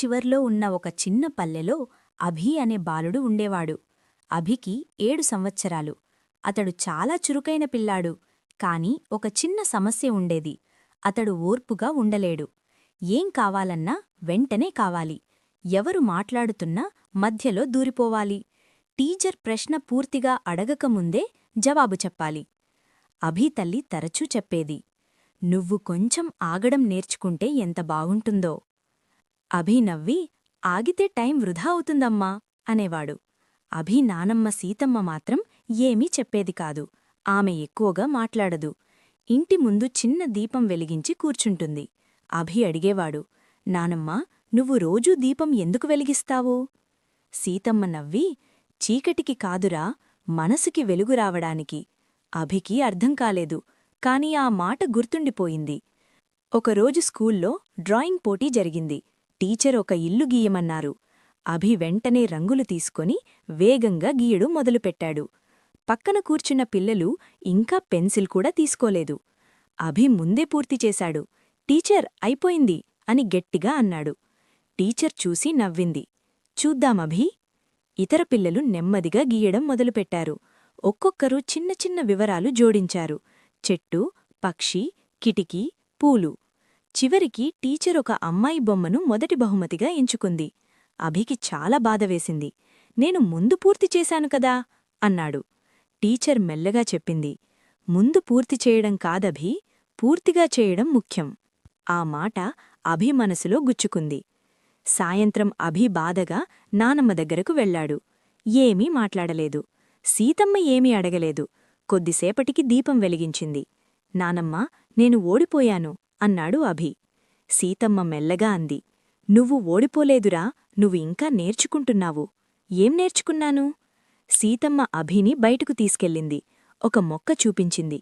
చివర్లో ఉన్న ఒక చిన్న పల్లెలో అభి అనే బాలుడు ఉండేవాడు. అభికి ఏడు సంవత్సరాలు. అతడు చాలా చురుకైన పిల్లాడు. కాని ఒక చిన్న సమస్య ఉండేది. అతడు ఓర్పుగా ఉండలేడు. ఏం కావాలన్నా వెంటనే కావాలి. ఎవరు మాట్లాడుతున్నా మధ్యలో దూరిపోవాలి. టీచర్ ప్రశ్న పూర్తిగా అడగకముందే జవాబు చెప్పాలి. అభి తల్లి తరచూ చెప్పేది నువ్వు కొంచెం ఆగడం నేర్చుకుంటే ఎంత బాగుంటుందో. అభి నవ్వి ఆగితే టైం వృధా అవుతుందమ్మా అనేవాడు. అభి నానమ్మ సీతమ్మ మాత్రం ఏమీ చెప్పేది కాదు. ఆమె ఎక్కువగా మాట్లాడదు. ఇంటి ముందు చిన్న దీపం వెలిగించి కూర్చుంటుంది. అభి అడిగేవాడు నానమ్మ నువ్వు రోజూ దీపం ఎందుకు వెలిగిస్తావు? సీతమ్మ నవ్వి చీకటికి కాదురా మనసుకి వెలుగు రావడానికి. అభికి అర్థం కాలేదు కాని ఆ మాట గుర్తుండిపోయింది. ఒకరోజు స్కూల్లో డ్రాయింగ్ పోటీ జరిగింది. టీచర్ ఒక ఇల్లు గీయమన్నారు. అభి వెంటనే రంగులు తీసుకొని వేగంగా గీయడం మొదలుపెట్టాడు. పక్కన కూర్చున్న పిల్లలు ఇంకా పెన్సిల్ కూడా తీసుకోలేదు. అభి ముందే పూర్తి చేశాడు. టీచర్ అయిపోయింది అని గట్టిగా అన్నాడు. టీచర్ చూసి నవ్వింది. చూద్దామభి ఇతర పిల్లలు నెమ్మదిగా గీయడం మొదలుపెట్టారు. ఒక్కొక్కరు చిన్న చిన్న వివరాలు జోడించారు. చెట్టు పక్షి కిటికీ పూలు. చివరికి టీచర్ ఒక అమ్మాయి బొమ్మను మొదటి బహుమతిగా ఎంచుకుంది. అభికి చాలా బాధవేసింది నేను ముందు పూర్తి చేశాను కదా? అన్నాడు. టీచర్ మెల్లగా చెప్పింది. ముందు పూర్తి చేయడం కాదభి పూర్తిగా చేయడం ముఖ్యం. ఆ మాట అభి మనసులో గుచ్చుకుంది. సాయంత్రం అభి బాధగా నానమ్మ దగ్గరకు వెళ్ళాడు ఏమీ మాట్లాడలేదు. సీతమ్మ ఏమీ అడగలేదు. కొద్దిసేపటికి దీపం వెలిగించింది. నానమ్మ నేను ఓడిపోయాను. అన్నాడు అభి. సీతమ్మ మెల్లగా అంది. నువ్వు ఓడిపోలేదురా నువ్వు ఇంకా నేర్చుకుంటున్నావు. ఏం నేర్చుకున్నాను? సీతమ్మ అభిని బయటకు తీసుకెళ్ళింది. ఒక మొక్క చూపించింది.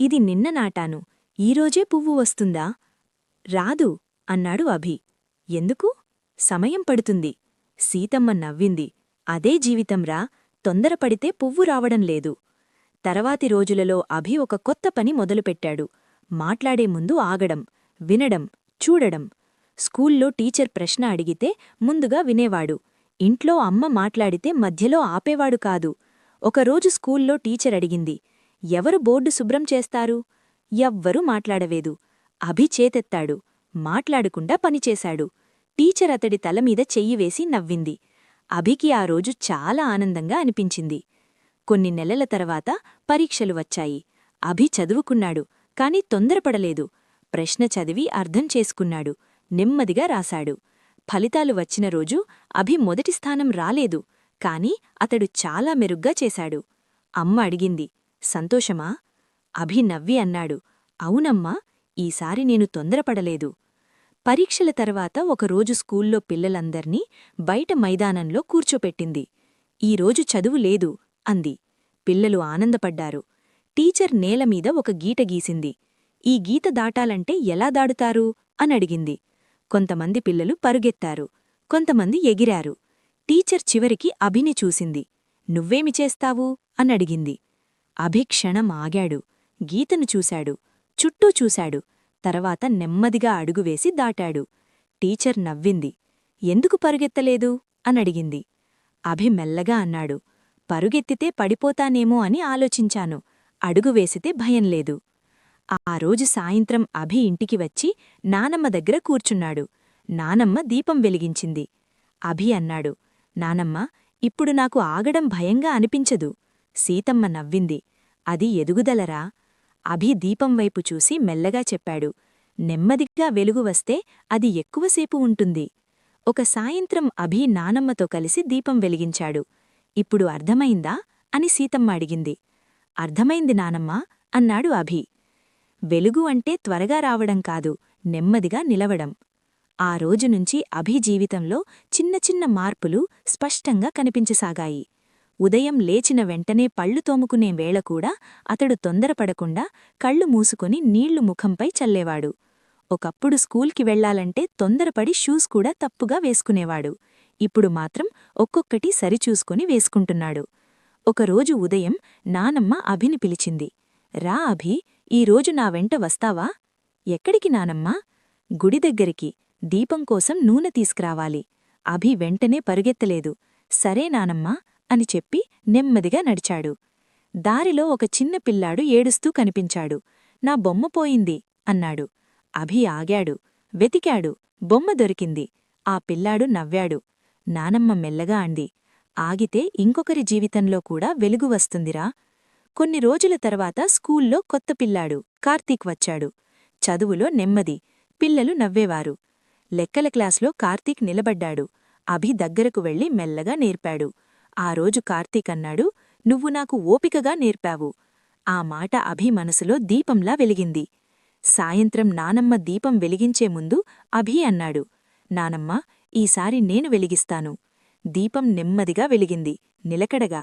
ఇది నిన్న నాటాను. ఈరోజే పువ్వు వస్తుందా? రాదు అన్నాడు అభి. ఎందుకు? సమయం పడుతుంది. సీతమ్మ నవ్వింది. అదే జీవితంరా తొందరపడితే పువ్వు రావడం లేదు. తర్వాతి రోజులలో అభి ఒక కొత్త పని మొదలుపెట్టాడు. మాట్లాడే ముందు ఆగడం వినడం చూడడం. స్కూల్లో టీచర్ ప్రశ్న అడిగితే ముందుగా వినేవాడు. ఇంట్లో అమ్మ మాట్లాడితే మధ్యలో ఆపేవాడు కాదు. ఒకరోజు స్కూల్లో టీచర్ అడిగింది ఎవరు బోర్డు శుభ్రం చేస్తారు? ఎవ్వరూ మాట్లాడవేదు అభి చేతెత్తాడు మాట్లాడకుండా పనిచేశాడు. టీచర్ అతడి తలమీద చెయ్యివేసి నవ్వింది. అభికి ఆ రోజు చాలా ఆనందంగా అనిపించింది. కొన్ని నెలల తర్వాత పరీక్షలు వచ్చాయి. అభి చదువుకున్నాడు కాని తొందరపడలేదు. ప్రశ్న చదివి అర్థం చేసుకున్నాడు. నెమ్మదిగా రాశాడు. ఫలితాలు వచ్చిన రోజు అభి మొదటి స్థానం రాలేదు. కాని అతడు చాలా మెరుగ్గా చేశాడు. అమ్మ అడిగింది. సంతోషమా? అభి నవ్వి అన్నాడు. అవునమ్మా ఈసారి నేను తొందరపడలేదు. పరీక్షల తర్వాత ఒకరోజు స్కూల్లో పిల్లలందర్నీ బయట మైదానంలో కూర్చోపెట్టింది. ఈరోజు చదువు లేదు అంది. పిల్లలు ఆనందపడ్డారు. టీచర్ నేలమీద ఒక గీట గీసింది. ఈ గీత దాటాలంటే ఎలా దాడుతారు? అనడిగింది కొంతమంది పిల్లలు పరుగెత్తారు. కొంతమంది ఎగిరారు. టీచర్ చివరికి అభిని చూసింది. నువ్వేమి చేస్తావు అనడిగింది అభి క్షణం ఆగాడు. గీతను చూశాడు. చుట్టూ చూశాడు. తర్వాత నెమ్మదిగా అడుగువేసి దాటాడు. టీచర్ నవ్వింది. ఎందుకు పరుగెత్తలేదు అనడిగింది అభి మెల్లగా అన్నాడు. పరుగెత్తితే పడిపోతానేమో అని ఆలోచించాను. అడుగువేసితే భయం లేదు. ఆ రోజు సాయంత్రం అభి ఇంటికి వచ్చి నానమ్మ దగ్గర కూర్చున్నాడు. నానమ్మ దీపం వెలిగించింది. అభి అన్నాడు నానమ్మ ఇప్పుడు నాకు ఆగడం భయంగా అనిపించదు. సీతమ్మ నవ్వింది అది ఎదుగుదలరా? అభి దీపం వైపు చూసి మెల్లగా చెప్పాడు నెమ్మదిగా వెలుగు వస్తే అది ఎక్కువసేపు ఉంటుంది. ఒక సాయంత్రం అభి నానమ్మతో కలిసి దీపం వెలిగించాడు. ఇప్పుడు అర్థమైందా? అని సీతమ్మ అడిగింది. అర్థమైంది నానమ్మా అన్నాడు అభి. వెలుగు అంటే త్వరగా రావడం కాదు నెమ్మదిగా నిలవడం. ఆ రోజునుంచి అభి జీవితంలో చిన్న చిన్న మార్పులు స్పష్టంగా కనిపించసాగాయి. ఉదయం లేచిన వెంటనే పళ్ళు తోముకునే వేళకూడా అతడు తొందరపడకుండా కళ్ళు మూసుకొని నీళ్ళు ముఖంపై చల్లేవాడు. ఒకప్పుడు స్కూల్కి వెళ్ళాలంటే తొందరపడి షూస్ కూడా తప్పుగా వేసుకునేవాడు. ఇప్పుడు మాత్రం ఒక్కొక్కటి సరిచూసుకుని వేసుకుంటున్నాడు. ఒకరోజు ఉదయం నానమ్మ అభిని పిలిచింది. రా అభి ఈరోజు నా వెంట వస్తావా? ఎక్కడికి నానమ్మా? గుడి దగ్గరికి దీపం కోసం నూనె తీసుకురావాలి. అభి వెంటనే పరుగెత్తలేదు. సరే నానమ్మా అని చెప్పి నెమ్మదిగా నడిచాడు. దారిలో ఒక చిన్న పిల్లాడు ఏడుస్తూ కనిపించాడు. నా బొమ్మ పోయింది అన్నాడు. అభి ఆగాడు. వెతికాడు. బొమ్మ దొరికింది. ఆ పిల్లాడు నవ్వాడు. నానమ్మ మెల్లగా అంది. ఆగితే ఇంకొకరి జీవితంలో కూడా వెలుగు వస్తుందిరా. కొన్ని రోజుల తర్వాత స్కూల్లో కొత్త పిల్లాడు కార్తీక్ వచ్చాడు. చదువులో నెమ్మది పిల్లలు నవ్వేవారు. లెక్కల క్లాస్లో కార్తీక్ నిలబడ్డాడు. అభి దగ్గరకు వెళ్ళి మెల్లగా నేర్పాడు. ఆ రోజు కార్తీక్ అన్నాడు నువ్వు నాకు ఓపికగా నేర్పావు. ఆ మాట అభి మనసులో దీపంలా వెలిగింది. సాయంత్రం నానమ్మ దీపం వెలిగించే ముందు అభి అన్నాడు నానమ్మ ఈసారి నేను వెలిగిస్తాను. దీపం నెమ్మదిగా వెలిగింది. నిలకడగా.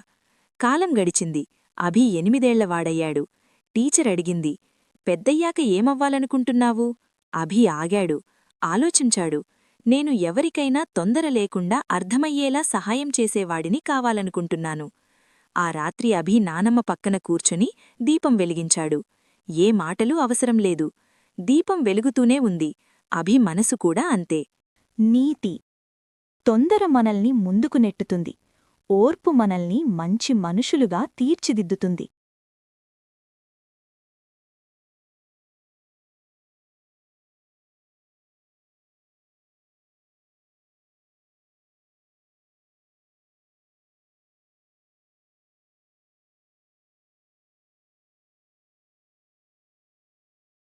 కాలం గడిచింది. అభి ఎనిమిదేళ్ళవాడయ్యాడు టీచర్ అడిగింది. పెద్దయ్యాక ఏమవ్వాలనుకుంటున్నావు? అభి ఆగాడు. ఆలోచించాడు. నేను ఎవరికైనా తొందర లేకుండా అర్థమయ్యేలా సహాయం చేసేవాడిని కావాలనుకుంటున్నాను. ఆ రాత్రి అభి నానమ్మ పక్కన కూర్చుని దీపం వెలిగించాడు. ఏ మాటలూ అవసరం లేదు. దీపం వెలుగుతూనే ఉంది. అభి మనసు కూడా అంతే. నీతి. తొందర మనల్ని ముందుకు నెట్టుతుంది. ఓర్పు మనల్ని మంచి మనుషులుగా తీర్చిదిద్దుతుంది.